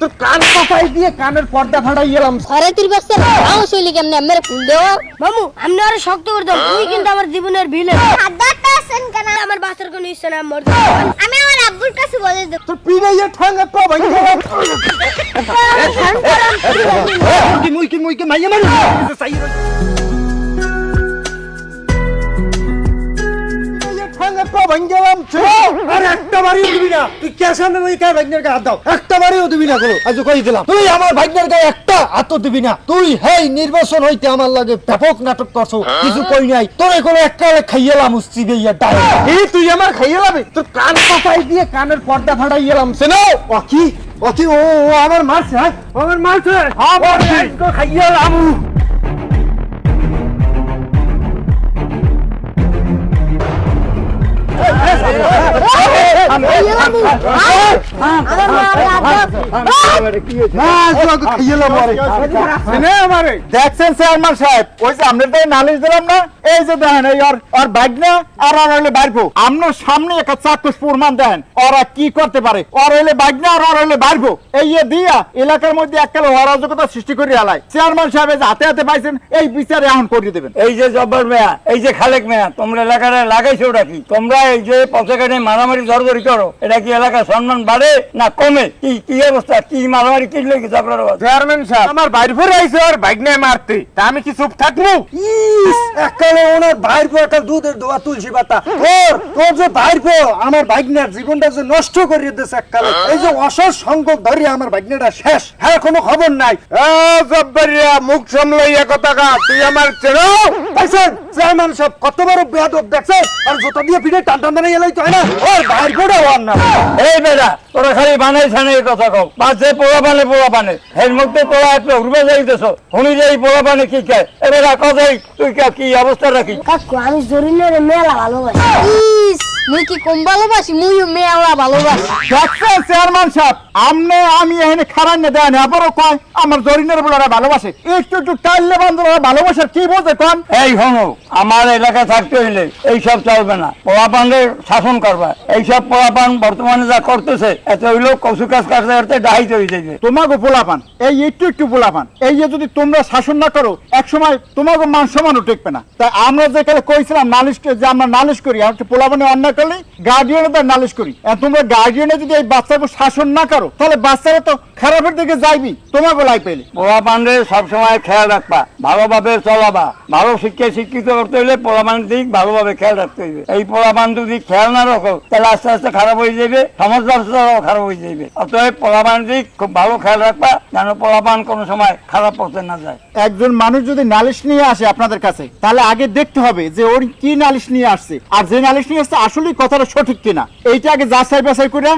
তোর কান পাতাই দিয়ে কানের পর্দা ফাটাই গেলাম? ঘরে তুই ব্যস্ত নাও শৈলী কেমনে? মেরে ফুল দেও। মামু আমি আরও শক্ত করে দাও তুই কিন্তু আমার জীবনের ভিলে আদারটা আছেন কেন? আমার বাচ্চার কোনো ইচ্ছা না মর আমি আমার আব্বুর কাছে বলে দেব। তোর পিড়াইয়া ঠাঙ্গা তো মুইকি মুইকি মুইকি মাইয়া মারি চাই ঠাঙ্গা তো ভাঙি গেলাম আর একটা বাড়িও দিবি না। তুই ক্যাশান ওই কা ভাগ্নের গায়ে হাত দাও? একটা বাড়িও দিবি না কোনো। আজ কই দিলাম? তুই আমার ভাগ্নের গায়ে একটা হাত দিবি না। তুই হেই নির্বাচন হইতে আমার লাগে ব্যাপক নাটক করছ। কিছু কই নাই। তোরে কোনো একটা খাইয়েলাম উস্তি দিয়া ডাই এই তুই আমার খাইয়েলাবি? তোর কান পাতাই দিয়ে কানের পর্দা ফাটাই গেলাম শোনো ও কি? ও ও আমার মারছে হ্যাঁ? আমার মারছে। হ্যাঁ মারছে খাইয়েলাম। দেখছেন চেয়ারম্যান সাহেব ওই যে তো নালিশ দিলাম না এই যে দেখেন এই ভাগনা আর ওর হইলে আপনার সামনে একটা চাক্ষুষ প্রমাণ দেন কি করতে পারে হইলে আর ওর হইলে এই দিয়া এলাকার মধ্যে এককালে অরাজকতা সৃষ্টি করে আলাই চেয়ারম্যান সাহেব হাতে হাতে পাইছেন এই বিচার এখন করিয়ে দেবেন এই যে জব্বর মেয়া, এই যে খালেক মেয়া, তোমরা এলাকাটা লাগাইছো ওটা কি? তোমরা এই যে পথেঘাটে মারামারি ধরধরি করো। এটা কি এলাকার সম্মান বাড়ে না কমে? কি কি অবস্থা? কি মারামারি কি লেগে অবস্থা চেয়ারম্যান সাহেব আমার বাইর ভরে আইছে ওর ভাগনা মারতে। তা আমি কি চুপ থাকব? একালে ওনার বাইর পর একটা দুধের দোয়া তুলসী পাতা তোর তোর যে বাইর পর আমার ভাগ্নের জীবনটা যে নষ্ট করিয়ে দিয়েছে এককালে এই যে অসৎ সংখ্যক ধরে আমার ভাগ্নেটা শেষ। হ্যাঁ কোনো খবর নাই। জব্বরিয়া মুখ সামলাইয়া কথা কা তুই আমার চেনো? পাইছেন চেয়ারম্যান সব কত বড় বেয়াদব দেখছে আর জোতা দিয়ে পিঠে টান টান টানে গেলেই তো হয় না। ওর বাইর পরে হওয়ার না। এই বেটা তোরা খালি বানাই ছানে এই কথা কও। পাশে পোড়া পানে পোড়া পানে এর মধ্যে তোরা একটু উড়বে যাইতেছ। শুনি যে এই পোড়া পানে কি খায়। এ বেটা কথাই তুই কি অবস্থা রাখি কাকু আমি জরিনের মেলা ভালোবাসি। মুই কি কম ভালোবাসি? মুই ভালোবাসি। দেখছেন চেয়ারম্যান সাহেব আমনে আমি এখানে খারান না দেন আবারও কয় আমার জরিনের বলারা ভালোবাসে। একটু একটু টাইলে বান্ধবরা ভালোবাসার কি বোঝে কন? এই হনো আমার এলাকা থাকতে হইলে এইসব চলবে না। পোড়াপানের শাসন করবা। এইসব পোড়াপান বর্তমানে যা করতেছে এত হইল কচু কাজ কাটতে কাটতে ডাহাইতে হয়ে যাবে তোমাকে পোলাপান এই একটু একটু পোলাপান এই যে যদি তোমরা শাসন না করো এক সময় তোমাকে মান সমানও টেকবে না। তাই আমরা যেখানে কইছিলাম নালিশ যে আমরা নালিশ করি আর পোলাপানে অন্যায় করলে গার্ডিয়ানে তার নালিশ করি। আর তোমরা গার্ডিয়ানে যদি এই বাচ্চাকে শাসন না করো তাহলে বাচ্চারা তো খারাপের দিকে যাইবি তোমাকে লাই পেলে। পোড়াপানরে সবসময় খেয়াল রাখবা। ভালোভাবে চলাবা। ভালো শিক্ষায় শিক্ষিত করতে হইলে পোড়াপানের দিক ভালোভাবে খেয়াল রাখতে হইবে। এই পোড়াপান যদি খেয়াল না রাখো তাহলে আস্তে আস্তে খারাপ হয়ে যাবে সমাজ ব্যবস্থাও খারাপ হয়ে যাবে অতএব পোড়াপানের দিক খুব ভালো খেয়াল রাখবা যেন পোড়াপান কোনো সময় খারাপ পথে না যায়। একজন মানুষ যদি নালিশ নিয়ে আসে আপনাদের কাছে তাহলে আগে দেখতে হবে যে ওর কি নালিশ নিয়ে আসছে। আর যে নালিশ নিয়ে আসছে আসলেই কথাটা সঠিক কিনা? এইটা আগে যাচাই বাছাই করে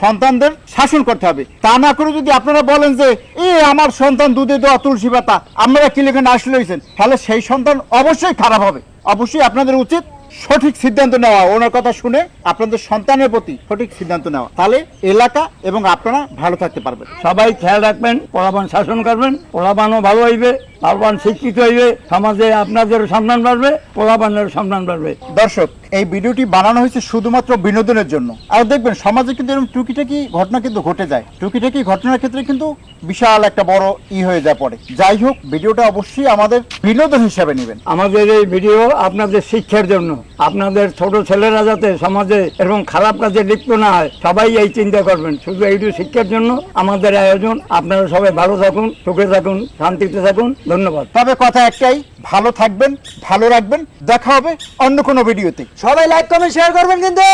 সন্তানদের শাসন করতে হবে। তা না করে যদি আপনারা বলেন যে, এ, আমার সন্তান দুধে দেওয়া তুলসী পাতা, আপনারা কি লেখেন, আসলে হয়েছেন? তাহলে সেই সন্তান অবশ্যই খারাপ হবে। অবশ্যই আপনাদের উচিত সঠিক সিদ্ধান্ত নেওয়া। ওনার কথা শুনে আপনাদের সন্তানের প্রতি সঠিক সিদ্ধান্ত নেওয়া। তাহলে এলাকা এবং আপনারা ভালো থাকতে পারবেন। সবাই খেয়াল রাখবেন পোড়াপান শাসন করবেন পোড়াপানও ভালো হইবে। পোড়াপান শিক্ষিত হইবে সমাজে আপনাদের সম্মান বাড়বে সম্মান বাড়বে। দর্শক এই ভিডিওটি বানানো হয়েছে শুধুমাত্র বিনোদনের জন্য। আর দেখবেন সমাজে কিন্তু এরকম টুকিটাকি ঘটনা কিন্তু ঘটে যায়। টুকিটাকি ঘটনার ক্ষেত্রে কিন্তু বিশাল একটা বড় ই হয়ে যায় পড়ে। যাই হোক ভিডিওটা অবশ্যই আমাদের বিনোদন হিসাবে নেবেন। আমাদের এই ভিডিও আপনাদের শিক্ষার জন্য। আপনাদের ছোট ছেলেরা যাতে সমাজে এরকম খারাপ কাজে লিপ্ত না হয় সবাই এই চিন্তা করবেন। শুধু এইটু শিক্ষার জন্য আমাদের আয়োজন। আপনারা সবাই ভালো থাকুন সুখে থাকুন শান্তিতে থাকুন। ধন্যবাদ। তবে কথা একটাই, ভালো থাকবেন, ভালো রাখবেন, দেখা হবে অন্য কোনো ভিডিওতে। সবাই লাইক কমেন্ট শেয়ার করবেন কিন্তু!